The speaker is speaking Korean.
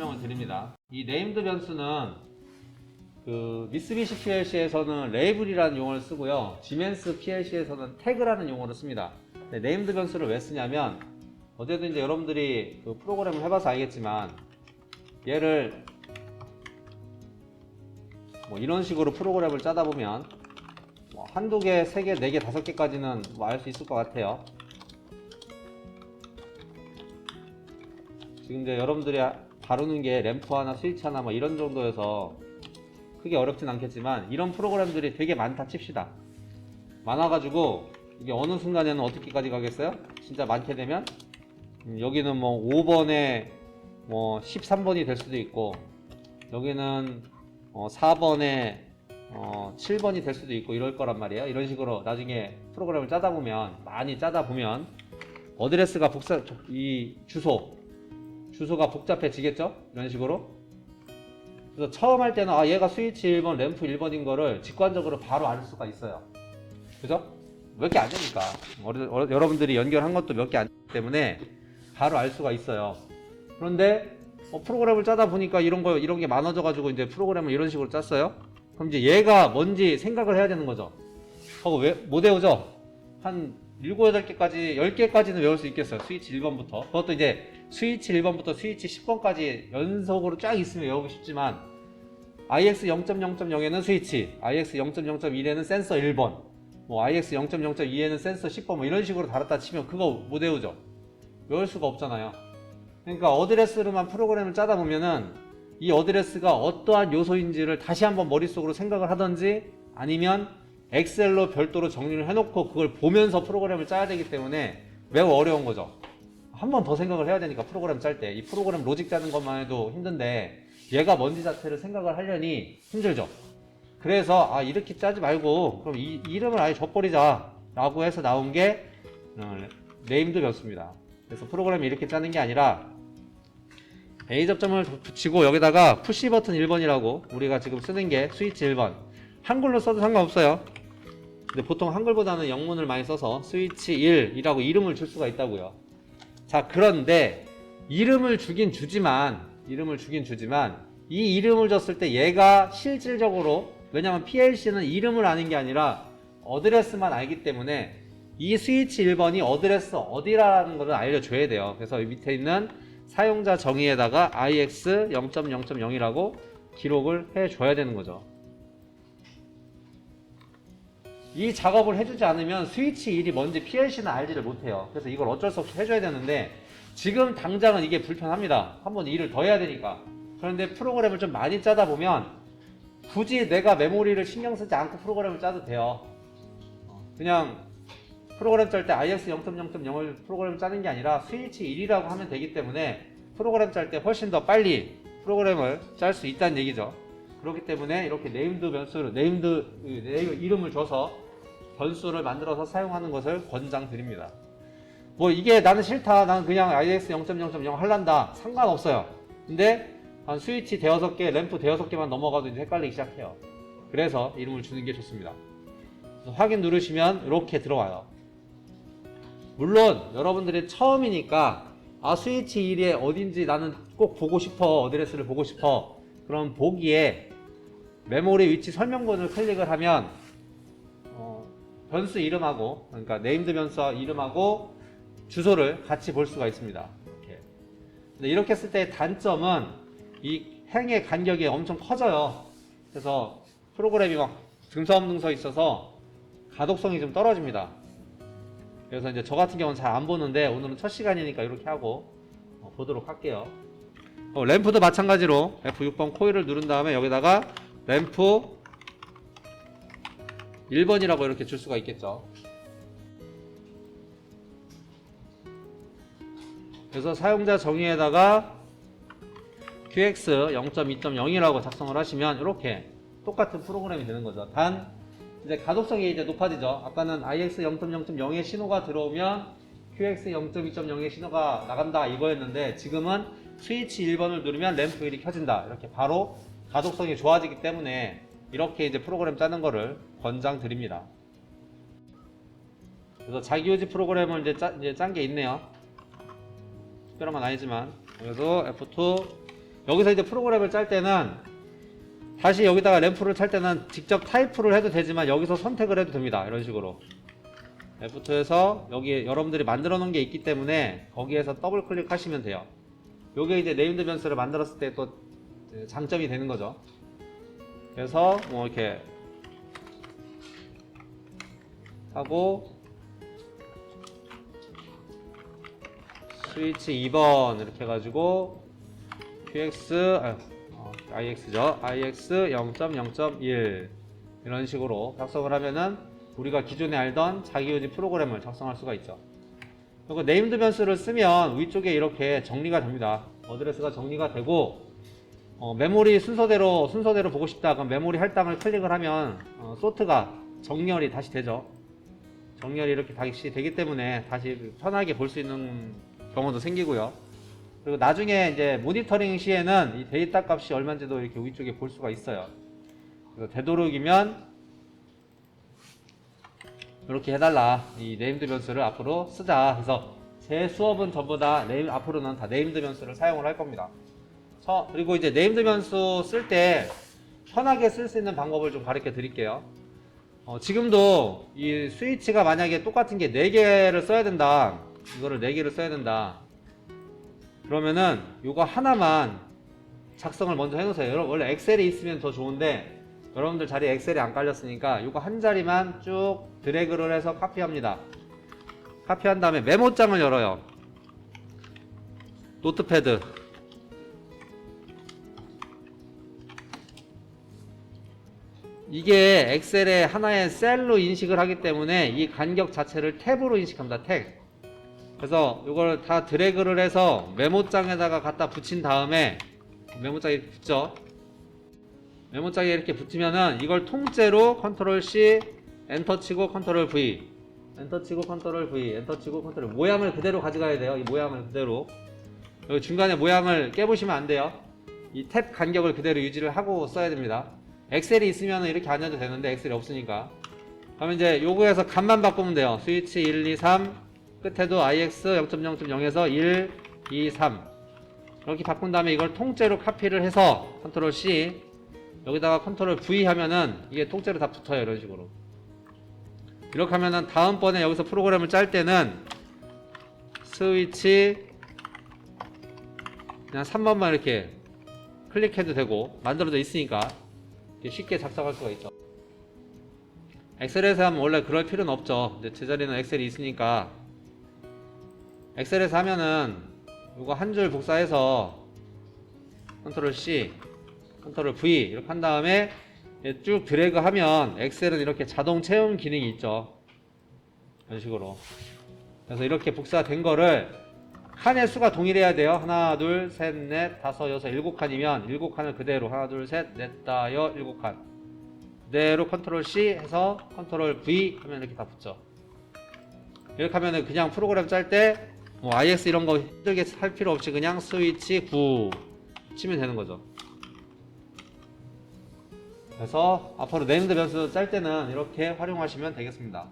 설명을 드립니다. 이 네임드 변수는 그 미쓰비시 PLC에서는 레이블이라는 용어를 쓰고요. 지멘스 PLC에서는 태그라는 용어를 씁니다. 네, 네임드 변수를 왜 쓰냐면 어제도 이제 여러분들이 그 프로그램을 해봐서 알겠지만 얘를 뭐 이런 식으로 프로그램을 짜다 보면 뭐 한두 개, 세 개, 네 개, 다섯 개까지는 뭐 알 수 있을 것 같아요. 지금 이제 여러분들이 다루는 게 램프 하나, 스위치 하나 뭐 이런 정도여서 크게 어렵진 않겠지만 이런 프로그램들이 되게 많다 칩시다. 많아가지고 이게 어느 순간에는 어떻게까지 가겠어요? 진짜 많게 되면 음, 여기는 뭐 5번에 뭐 13번이 될 수도 있고 여기는 어 4번에 어 7번이 될 수도 있고 이럴 거란 말이에요. 이런 식으로 나중에 프로그램을 짜다 보면 많이 짜다 보면 어드레스가 복사 이 주소 주소가 복잡해지겠죠? 이런 식으로 그래서 처음 할 때는 아 얘가 스위치 1번 램프 1번인 거를 직관적으로 바로 알 수가 있어요. 그죠? 몇 개 안 되니까 여러분들이 연결한 것도 몇 개 안 되기 때문에 바로 알 수가 있어요. 그런데 어, 프로그램을 짜다 보니까 이런 거 이런 게 많아져 가지고 이제 프로그램을 이런 식으로 짰어요. 그럼 이제 얘가 뭔지 생각을 해야 되는 거죠. 하고 왜, 못 외우죠? 한 7, 8개까지 10개까지는 외울 수 있겠어요. 스위치 1번부터. 그것도 이제 스위치 1번부터 스위치 10번까지 연속으로 쫙 있으면 외우고 싶지만 IX 0.0.0에는 스위치, IX 0.0.1에는 센서 1번, 뭐 IX 0.0.2에는 센서 10번 뭐 이런 식으로 달았다 치면 그거 못 외우죠. 외울 수가 없잖아요. 그러니까 어드레스로만 프로그램을 짜다 보면은 이 어드레스가 어떠한 요소인지를 다시 한번 머릿속으로 생각을 하든지 아니면 엑셀로 별도로 정리를 해놓고 그걸 보면서 프로그램을 짜야 되기 때문에 매우 어려운 거죠. 한 번 더 생각을 해야 되니까 프로그램 짤 때 이 프로그램 로직 짜는 것만 해도 힘든데 얘가 뭔지 자체를 생각을 하려니 힘들죠. 그래서 아 이렇게 짜지 말고 그럼 이 이름을 아예 줘버리자 라고 해서 나온 게 어, 네임드 변수입니다. 그래서 프로그램이 이렇게 짜는 게 아니라 A 접점을 붙이고 여기다가 푸시 버튼 1번이라고 우리가 지금 쓰는 게 스위치 1번 한글로 써도 상관없어요. 근데 보통 한글보다는 영문을 많이 써서 스위치 1이라고 이름을 줄 수가 있다고요. 자 그런데 이름을 주긴 주지만 이름을 주긴 주지만 이 이름을 줬을 때 얘가 실질적으로 왜냐면 PLC는 이름을 아는 게 아니라 어드레스만 알기 때문에 이 스위치 1번이 어드레스 어디라는 것을 알려줘야 돼요. 그래서 이 밑에 있는 사용자 정의에다가 ix 0.0.0이라고 기록을 해줘야 되는 거죠. 이 작업을 해주지 않으면 스위치 1이 뭔지 PLC는 알지를 못해요. 그래서 이걸 어쩔 수 없이 해줘야 되는데 지금 당장은 이게 불편합니다. 한번 일을 더 해야 되니까. 그런데 프로그램을 좀 많이 짜다 보면 굳이 내가 메모리를 신경 쓰지 않고 프로그램을 짜도 돼요. 어, 그냥 프로그램 짤 때 IX 0.0.0을 프로그램 짜는 게 아니라 스위치 1이라고 하면 되기 때문에 프로그램 짤 때 훨씬 더 빨리 프로그램을 짤 수 있다는 얘기죠. 그렇기 때문에 이렇게 네임드 변수를 네임드 네임 이름을 줘서 변수를 만들어서 사용하는 것을 권장드립니다. 뭐 이게 나는 싫다. 나는 그냥 IX 0.0.0 할란다. 상관없어요. 근데 한 스위치 대여섯 개, 램프 대여섯 개만 넘어가도 이제 헷갈리기 시작해요. 그래서 이름을 주는 게 좋습니다. 확인 누르시면 이렇게 들어와요. 물론 여러분들이 처음이니까 아 스위치 1에 어딘지 나는 꼭 보고 싶어 어드레스를 보고 싶어 그럼 보기에 메모리 위치 설명본을 클릭을 하면 어, 변수 이름하고 그러니까 네임드 변수 이름하고 주소를 같이 볼 수가 있습니다. 이렇게. 근데 이렇게 했을 때 단점은 이 행의 간격이 엄청 커져요. 그래서 프로그램이 막 등서없능서 있어서 가독성이 좀 떨어집니다. 그래서 이제 저 같은 경우는 잘 안 보는데 오늘은 첫 시간이니까 이렇게 하고 어, 보도록 할게요. 어, 램프도 마찬가지로 F6번 코일을 누른 다음에 여기다가 램프 1번이라고 이렇게 줄 수가 있겠죠. 그래서 사용자 정의에다가 QX 0.2.0이라고 작성을 하시면 이렇게 똑같은 프로그램이 되는 거죠. 단 이제 가독성이 이제 높아지죠. 아까는 IX 0.0.0의 신호가 들어오면 QX 0.2.0의 신호가 나간다 이거였는데 지금은 스위치 1번을 누르면 램프 1이 켜진다. 이렇게 바로 가독성이 좋아지기 때문에 이렇게 이제 프로그램 짜는 거를 권장드립니다. 그래서 자기유지 프로그램을 이제 짜, 이제 짠 게 있네요. 특별한 건 아니지만 그래서 F2 여기서 이제 프로그램을 짤 때는 다시 여기다가 램프를 찰 때는 직접 타이프를 해도 되지만 여기서 선택을 해도 됩니다. 이런 식으로. F2에서 여기 여러분들이 만들어 놓은 게 있기 때문에 거기에서 더블 클릭하시면 돼요. 요게 이제 네임드 변수를 만들었을 때또 장점이 되는 거죠. 그래서 뭐 이렇게 하고 스위치 2번 이렇게 해가지고 QX 아, 어, IX죠. IX 0.0.1 이런 식으로 작성을 하면은 우리가 기존에 알던 자기유지 프로그램을 작성할 수가 있죠. 그리고 네임드 변수를 쓰면 위쪽에 이렇게 정리가 됩니다. 어드레스가 정리가 되고 어, 메모리 순서대로 순서대로 보고 싶다 그럼 메모리 할당을 클릭을 하면 어, 소트가 정렬이 다시 되죠 정렬이 이렇게 다시 되기 때문에 다시 편하게 볼 수 있는 경우도 생기고요. 그리고 나중에 이제 모니터링 시에는 이 데이터 값이 얼마인지도 이렇게 위쪽에 볼 수가 있어요. 그래서 되도록이면 이렇게 해달라. 이 네임드 변수를 앞으로 쓰자. 해서 제 수업은 전부 다 네임, 앞으로는 다 네임드 변수를 사용을 할 겁니다. 저, 그리고 이제 네임드 변수 쓸 때 편하게 쓸 수 있는 방법을 좀 가르쳐 드릴게요. 어, 지금도 이 스위치가 만약에 똑같은 게 4개를 써야 된다. 이거를 4개를 써야 된다. 그러면은 이거 하나만 작성을 먼저 해놓으세요. 여러분 원래 엑셀이 있으면 더 좋은데 여러분들 자리에 엑셀이 안 깔렸으니까 이거 한 자리만 쭉 드래그를 해서 카피합니다. 카피한 다음에 메모장을 열어요. 노트패드. 이게 엑셀의 하나의 셀로 인식을 하기 때문에 이 간격 자체를 탭으로 인식합니다. 탭. 그래서 이걸 다 드래그를 해서 메모장에다가 갖다 붙인 다음에 메모장에 붙죠. 메모장에 이렇게 붙으면은 이걸 통째로 컨트롤 C 엔터 치고 컨트롤 V 엔터 치고 컨트롤 V 엔터 치고 컨트롤 모양을 그대로 가져가야 돼요. 이 모양을 그대로 여기 중간에 모양을 깨보시면 안 돼요. 이 탭 간격을 그대로 유지를 하고 써야 됩니다. 엑셀이 있으면 이렇게 안 해도 되는데 엑셀이 없으니까. 그러면 이제 요거에서 값만 바꾸면 돼요. 스위치 1, 2, 3 끝에도 IX 0.0.0에서 1, 2, 3 이렇게 바꾼 다음에 이걸 통째로 카피를 해서 컨트롤 C. 여기다가 컨트롤 V 하면은 이게 통째로 다 붙어요 이런 식으로. 이렇게 하면은 다음번에 여기서 프로그램을 짤 때는 스위치 그냥 3번만 이렇게 클릭해도 되고 만들어져 있으니까 쉽게 작성할 수가 있죠. 엑셀에서 하면 원래 그럴 필요는 없죠. 근데 제 자리는 엑셀이 있으니까. 엑셀에서 하면은 이거 한 줄 복사해서 컨트롤 C 컨트롤 V 이렇게 한 다음에 쭉 드래그 하면 엑셀은 이렇게 자동 채움 기능이 있죠. 이런 식으로. 그래서 이렇게 복사된 거를 칸의 수가 동일해야 돼요 하나 둘 셋 넷 다섯 여섯 일곱 칸이면 일곱 칸을 그대로 하나 둘 셋 넷 다여 일곱 칸 그대로 컨트롤 C 해서 컨트롤 V 하면 이렇게 다 붙죠 이렇게 하면은 그냥 프로그램 짤 때 뭐 IX 이런 거 힘들게 할 필요 없이 그냥 스위치 9 치면 되는 거죠. 그래서 앞으로 네임드 변수 짤 때는 이렇게 활용하시면 되겠습니다.